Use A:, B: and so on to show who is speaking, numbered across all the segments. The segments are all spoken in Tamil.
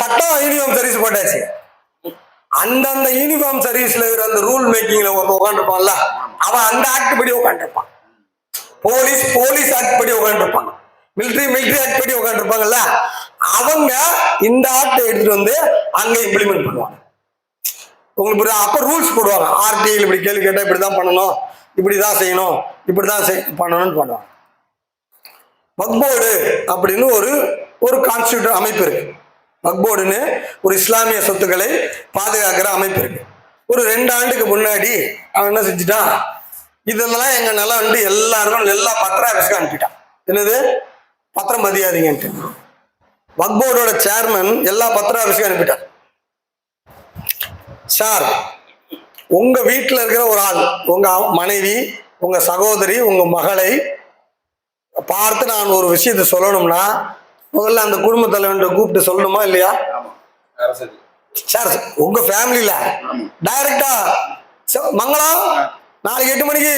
A: சட்டம் யூனிஃபார்ம் சர்வீஸ் போட்டாச்சு. அந்தந்த யூனிஃபார்ம் சர்வீஸ்ல இருக்கிற அந்த ரூல் மேக்கிங்ல ஒருத்தன் உட்காந்துருப்பான்ல அவன் அந்த ஆக்ட் படி உட்காந்துருப்பான் போலீஸ் போலீஸ் ஆக்ட் படி உட்காந்துருப்பாங்க மிலிட்ரி மிலிட்ரி ஆக்ட் படி உட்காந்துருப்பாங்கல்ல அவங்க இந்த ஆக்டை எடுத்துட்டு வந்து அங்க இம்ப்ளிமெண்ட் பண்ணுவாங்க. உங்களுக்கு புரியுதா? அப்ப ரூல்ஸ் போடுவாங்க. ஆர்டிஐல இப்படி கேள்வி கேட்டா இப்படிதான் பண்ணணும் இப்படிதான் செய்யணும் இப்படிதான் செய் பண்ணணும்னு பண்ணுவாங்க வக்போர்டு அப்படின்னு ஒரு ஒரு கான்ஸ்டியூட்டர் அமைப்பு இருக்கு. வக்போர்டுன்னு ஒரு இஸ்லாமிய சொத்துக்களை பாதுகாக்கிற அமைப்பு இருக்கு. ஒரு ரெண்டு ஆண்டுக்கு முன்னாடி அவன் என்ன செஞ்சுட்டான்? இதெல்லாம் எங்க நிலம் வந்து எல்லாருக்கும் எல்லா பத்திரம் அரசுக்கு அனுப்பிட்டான். என்னது? பத்திரம் மதியாதீங்கன்ட்டு வக்போர்டோட சேர்மன் எல்லா பத்திரம் ஆஃபீஸ்க்கு அனுப்பிட்டான். சார் உங்க வீட்டில் இருக்கிற ஒரு ஆள் உங்க மனைவி உங்க சகோதரி உங்க மகளை பார்த்து நான் ஒரு விஷயத்தை சொல்லணும்னா முதல்ல அந்த குடும்ப தலைவன்ட்ட கூப்பிட்டு சொல்லணுமா இல்லையா? சார். உங்க ஃபேமிலியில டைரக்டா மங்களம் நாளைக்கு எட்டு மணிக்கு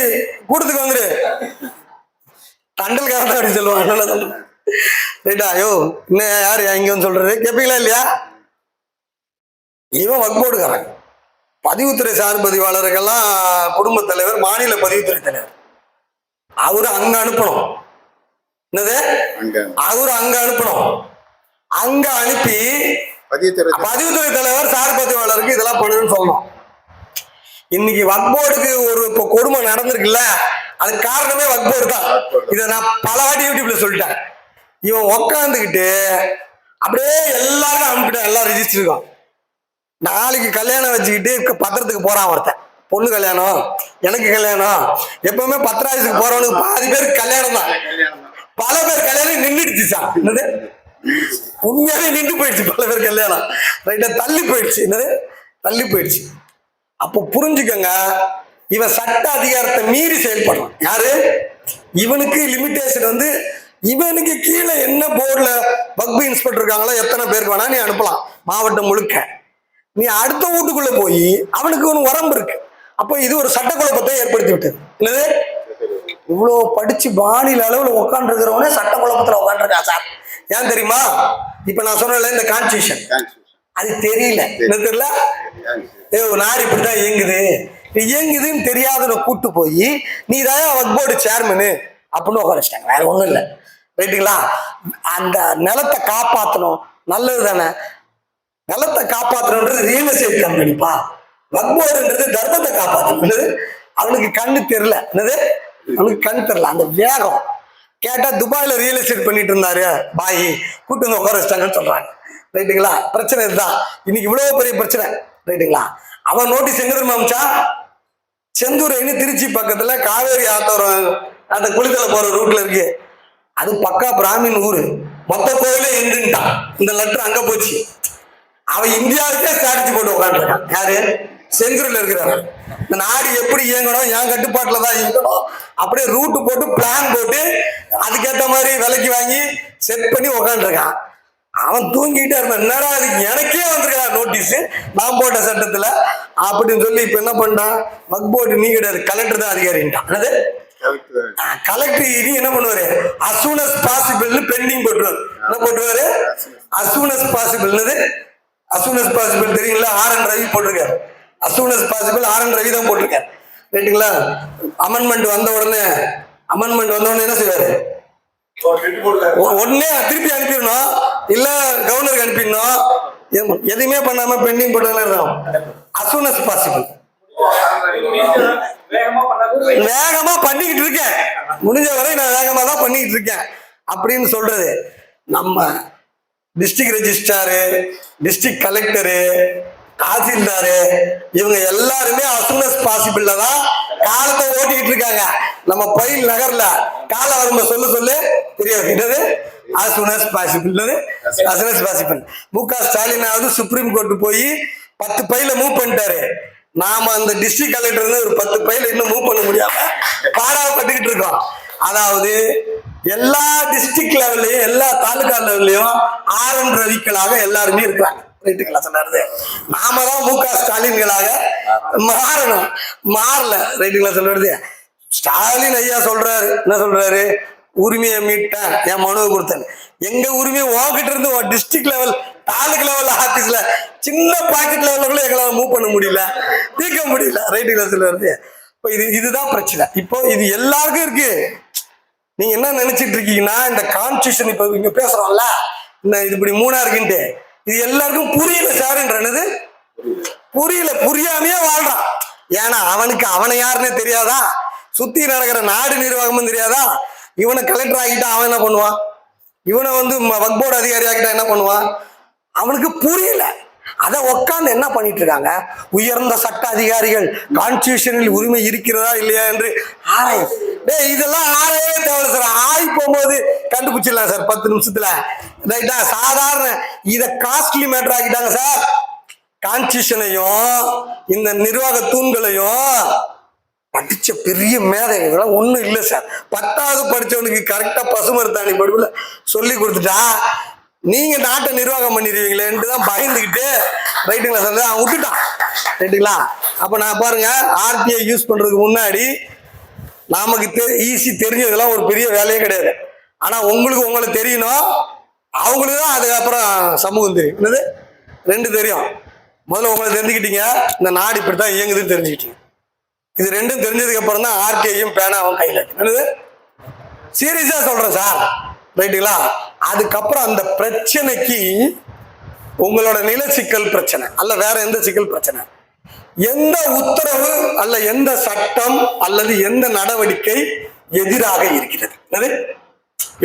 A: கூட்டத்துக்கு வந்துரு. தண்டல் காரன் அப்படி சொல்லுவாங்க. ரைட்டா ஐயோ இன்னும் யார் இங்க வந்து சொல்றது? கேட்பீங்களா இல்லையா? இவன் வக்போர்டுக்காரன். பதிவுத்துறை சார் பதிவாளருக்கெல்லாம் குடும்ப தலைவர் மாநில பதிவுத்துறை தலைவர். அவரு அங்க அனுப்பணும். என்னது? அவரு அங்க அனுப்பணும். அங்க அனுப்பி பதிவுத்துறை தலைவர் சார் பதிவாளருக்கு இதெல்லாம் பண்ணுன்னு சொல்லணும். இன்னைக்கு வக்போர்டுக்கு ஒரு இப்போ கொடுமை நடந்திருக்குல்ல? அதுக்கு காரணமே வக்போர்டு தான். இதை நான் பல வாட்டி யூடியூப்ல சொல்லிட்டேன். இவன் உக்காந்துக்கிட்டு அப்படியே எல்லாரும் அனுப்பிட்டான். எல்லாம் ரெஜிஸ்டருக்கும் நாளைக்கு கல்யாணம் வச்சுக்கிட்டு பத்திரத்துக்கு போறான் ஒருத்தன். பொண்ணு கல்யாணம் எனக்கு கல்யாணம். எப்பவுமே பத்திராயுசுக்கு போறவனுக்கு பாதி பேருக்கு கல்யாணம் தான். பல பேர் கல்யாணம் நின்றுடுச்சு சார் என்னது? உண்மையாவே நின்று போயிடுச்சு பல பேர் கல்யாணம். ரைட்டா தள்ளி போயிடுச்சு. என்னது? தள்ளி போயிடுச்சு. அப்போ புரிஞ்சுக்கங்க இவன் சட்ட அதிகாரத்தை மீறி செயல்படுறான். யாரு? இவனுக்கு லிமிட்டேஷன் வந்து இவனுக்கு கீழே என்ன போர்டில் பக்பு இன்ஸ்பெக்டர் இருக்காங்களோ எத்தனை பேருக்கு வேணா நீ அனுப்பலாம். மாவட்டம் முழுக்க. நீ அடுத்த வீட்டுக்குள்ளே போய் அவனுக்கு ஒன்று உரம்பு இருக்கு. அப்போ இது ஒரு சட்ட குழப்பத்தை ஏற்படுத்தி விட்டது. என்னது? இவ்வளோ படிச்சு மாநில அளவில் உட்காந்துருக்கிறவனே சட்ட குழப்பத்தில் உட்காந்துருக்கா சார். ஏன் தெரியுமா? இப்போ நான் சொன்னேன்ல இந்த கான்ஸ்டியூஷன் அது தெரியல. என்ன தெரியல? ஏ நாடு இப்படிதான் இயங்குது. இது இயங்குதுன்னு தெரியாதவனை கூட்டு போய் நீ தான் வக்போர்டு சேர்மனு அப்படின்னு உட்கார வச்சிட்டாங்க. வேற ஒண்ணும் இல்லை. ரைட்டுங்களா அந்த நிலத்தை காப்பாற்றணும் நல்லது தானே? நிலத்தை காப்பாற்றணுன்றது ரியல் எஸ்டேட் கம்பெனிப்பா வக்போர்டுன்றது தர்மத்தை காப்பாற்றணும் அவனுக்கு கண்ணு தெரியல. என்னது? அவனுக்கு கண் தெரில அந்த வேகம். கேட்டால் துபாயில் ரியல் எஸ்டேட் பண்ணிட்டு இருந்தாரு. பாய் கூட்டு வந்து உட்கார வச்சிட்டாங்கன்னு சொல்கிறாங்க ரைட்டுங்களா? பிரச்சனை இதுதான். இன்னைக்கு இவ்வளோ பெரிய பிரச்சனை. ரைட்டுங்களா? அவன் நோட்டீஸ் எங்க தெரியுமா செந்தூர் செந்தூரைன்னு திருச்சி பக்கத்தில் காவேரி ஆத்தோரம் அந்த குளித்தல போகிற ரூட்டில் இருக்கு. அது பக்கா பிராமின் ஊரு. மொத்த கோவிலே எந்துட்டான் இந்த லெட்டர் அங்கே போச்சு. அவன் இந்தியாவுக்கே ஸ்ட்ராட்டஜி போட்டு உட்காந்துருக்கான். யாரு? செந்தூர்ல இருக்கிறவன் இந்த நாடு எப்படி இயங்கணும் என் கட்டுப்பாட்டுல தான் இயங்கணும் அப்படியே ரூட்டு போட்டு பிளான் போட்டு அதுக்கேற்ற மாதிரி விலைக்கு வாங்கி செட் பண்ணி உட்காந்துருக்கான் அவன் தூங்கிட்டே இருந்தான் என்னடா அதுக்கு எனக்கே வந்திருக்கா நோட்டீஸ் நான் போட்ட சட்டத்துல. அப்படின்னு சொல்லி இப்ப என்ன பண்ணான் வக் போர்டு நீ கிடையாது கலெக்டர் தான் அதிகாரின்ட்டான் என்னது? கலெக்டர் இனி என்ன பண்ணுவாரு? soon as possible பெண்டிங் போட்டுருவாரு. என்ன போட்டுருவாரு? possible என்னது? as soon as possible தெரியுங்களா? ஆர் என் ரவி போட்டிருக்காரு. As possible as R N Ravi தான் போட்டிருக்காரு. ரைட்டுங்களா அமெண்ட்மெண்ட் வந்த உடனே அமெண்ட்மெண்ட் வந்த உடனே என்ன செய்வாரு? உடனே திருப்பி அனுப்பிடணும். இல்ல கவர்னருக்கு அனுப்பிடணும். எதுவுமே பண்ணாம பெண்டிங் போட்டதுல இருக்கும் as soon as வேகமா பண்ணிக்கிட்டு இருக்கேன். முடிஞ்ச வரை நான் வேகமா தான் பண்ணிக்கிட்டு இருக்கேன். அப்படின்னு சொல்றது. நம்ம district registrar district collector tahsildar இவங்க எல்லாருமே அசுனஸ் பாசிபிள்ல தான் காலத்தை ஓட்டிக்கிட்டு இருக்காங்க. நம்ம பயில் நகர்ல கால வரும்ப சொல்ல சொல்லு. தெரியாது என்னது? அசுனஸ் பாசிபிள் அசுனஸ் பாசிபிள் மு க. ஸ்டாலினாவது சுப்ரீம் கோர்ட் போய் பத்து பையில மூவ் பண்ணிட்டாரு. நாம அந்த டிஸ்ட்ரிக்ட் கலெக்டர் இருந்து ஒரு பத்து பையில இன்னும் மூவ் பண்ண முடியாம பாடாப்பட்டுக்கிட்டு இருக்கோம். அதாவது எல்லா டிஸ்ட்ரிக்ட் லெவல்லையும் எல்லா தாலுகா லெவல்லையும் ஆர் என் ரவிக்களாக எல்லாருமே இருக்கிறாங்க. ரைட்டுங்களா சொன்னாரு. நாம தான் மு க. ஸ்டாலின்களாக மாறணும். மாறல ரைட்டுங்களா சொல்றது? ஸ்டாலின் ஐயா சொல்றாரு. என்ன சொல்றாரு? உரிமையை மீட்டேன். என் மனுவை கொடுத்தேன். எங்க உரிமையை உங்ககிட்ட இருந்து டிஸ்ட்ரிக்ட் லெவல் தாலுக்கு லெவல் ஆபீஸ்ல சின்ன பாக்கெட் லெவல்ல கூட எங்களால மூவ் பண்ண முடியல. தீர்க்க முடியல. ரைட்டுங்களா சொல்றது? இப்போ இது இதுதான் பிரச்சனை. இப்போ இது எல்லாருக்கும் இருக்கு. நீங்க என்ன நினைச்சிட்டு இருக்கீங்கன்னா இந்த கான்ஸ்டியூஷன் இப்போ இங்க பேசுறோம்ல இந்த இது இப்படி மூணா இருக்குன்ட்டு. இது எல்லாருக்கும் புரியல சாருன்றது புரியல புரியாமையே வாழ்றான். ஏன்னா அவனுக்கு அவனை யாருன்னே தெரியாதா? சுத்தி நடக்கிற நாடு நிர்வாகமும் தெரியாதா? இவனை கலெக்டர் ஆகிட்டா அவன் என்ன பண்ணுவான்? இவனை வந்து வக்போர்டு அதிகாரி ஆகிட்டா என்ன பண்ணுவான்? அவனுக்கு புரியல. அதை உட்காந்து என்ன பண்ணிட்டு இருக்காங்க உயர்ந்த சட்ட அதிகாரிகள் கான்ஸ்டியூஷனில் உரிமை இருக்கிறதா இல்லையா என்று ஆராய் டே இதெல்லாம் ஆராயவே தேவை சார். ஆய் போகும்போது கண்டுபிடிச்சிடலாம் சார் பத்து நிமிஷத்துல. ரைட்டா சாதாரண இதை காஸ்ட்லி மேட்டர் ஆக்கிட்டாங்க சார். கான்ஸ்டியூஷனையும் இந்த நிர்வாக தூண்களையும் படிச்ச பெரிய மேதைகள்லாம் ஒண்ணும் இல்லை சார். பத்தாவது படிச்சவனுக்கு கரெக்டா பசுமருத்தாணி படிப்புல சொல்லி கொடுத்துட்டா நீங்க நாட்டை நிர்வாகம் பண்ணிடுவீங்களேன்ட்டு தான் பயந்துக்கிட்டு ரைட்டுங்களா சார்? அவன் விட்டுட்டான். ரைட்டுங்களா அப்ப நான் பாருங்க ஆர்டிஐ யூஸ் பண்றதுக்கு முன்னாடி நமக்கு தெ ஈஸி தெரிஞ்சதெல்லாம் ஒரு பெரிய வேலையே கிடையாது. ஆனா உங்களுக்கு உங்களை தெரியணும். அவங்களுக்கு தான் அதுக்கப்புறம் சமூகம் தெரியும். என்னது? ரெண்டு தெரியும். முதல்ல உங்களை தெரிஞ்சுக்கிட்டீங்க. இந்த நாடு இப்படி தான் இயங்குதுன்னு தெரிஞ்சுக்கிட்டீங்க. இது ரெண்டும் தெரிஞ்சதுக்கு அப்புறம் தான் ஆர்டிஐயும் பேனாவும் கையில் என்னது? சீரியஸாக சொல்கிறேன் சார். ரைட்டுங்களா அதுக்கப்புறம் அந்த பிரச்சனைக்கு உங்களோட நில சிக்கல் பிரச்சனை அல்ல வேற எந்த சிக்கல் பிரச்சனை? எந்த உத்தரவு அல்ல எந்த சட்டம் அல்லது எந்த நடவடிக்கை எதிராக இருக்கிறது? என்னது?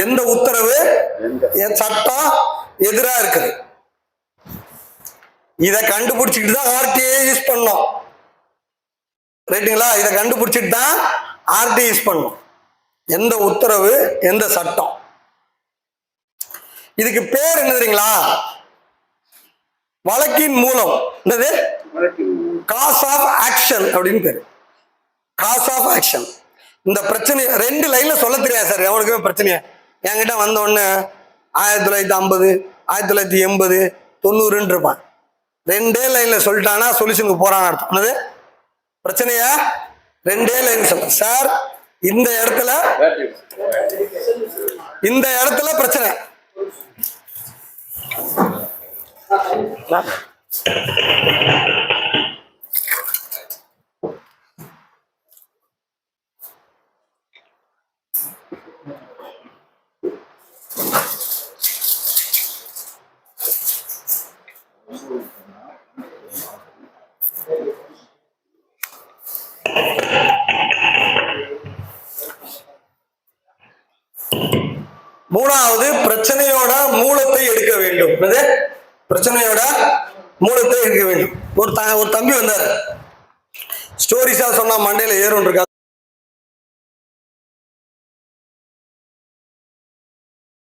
A: எந்த உத்தரவு என் சட்டம் எதிராக இருக்குது? இதை கண்டுபிடிச்சிக்கிட்டு தான் ஆர்டிஐ யூஸ் பண்ணோம். ரைட்டுங்களா இதை கண்டுபிடிச்சிட்டு தான் ஆர்டிஐ யூஸ் பண்ணும். எந்த உத்தரவு எந்த சட்டம்? இதுக்கு பேர் என்ன தெரியுங்களா? வழக்கின் மூலம். என்னது? காஸ் ஆஃப் ஆக்ஷன் அப்படின்னு பேர். காஸ் ஆஃப் ஆக்ஷன் இந்த பிரச்சனை ரெண்டு லைன்ல சொல்ல தெரியாது சார். எவனுக்குமே பிரச்சனையா. என்கிட்ட வந்த உடனே ஆயிரத்தி தொள்ளாயிரத்தி ஐம்பது ஆயிரத்தி தொள்ளாயிரத்தி எண்பது தொண்ணூறுன்னு இருப்பான் ரெண்டே லைன்ல சொல்லிட்டானா சொல்யூஷனுக்கு போறான் அர்த்தம். என்னது? பிரச்சனையா? ரெண்டே லைன் சொல்ல சார் இந்த இடத்துல இந்த இடத்துல பிரச்சனை. மூணாவது பிரச்சனையோட மூலத்தை எடுக்க வேண்டும். என்னது? பிரச்சனையோட மூலத்தை இருக்க வேண்டும். ஒரு த ஒரு தம்பி வந்தார். ஸ்டோரிஸா சொன்னா மண்டையில் ஏறும் இருக்கா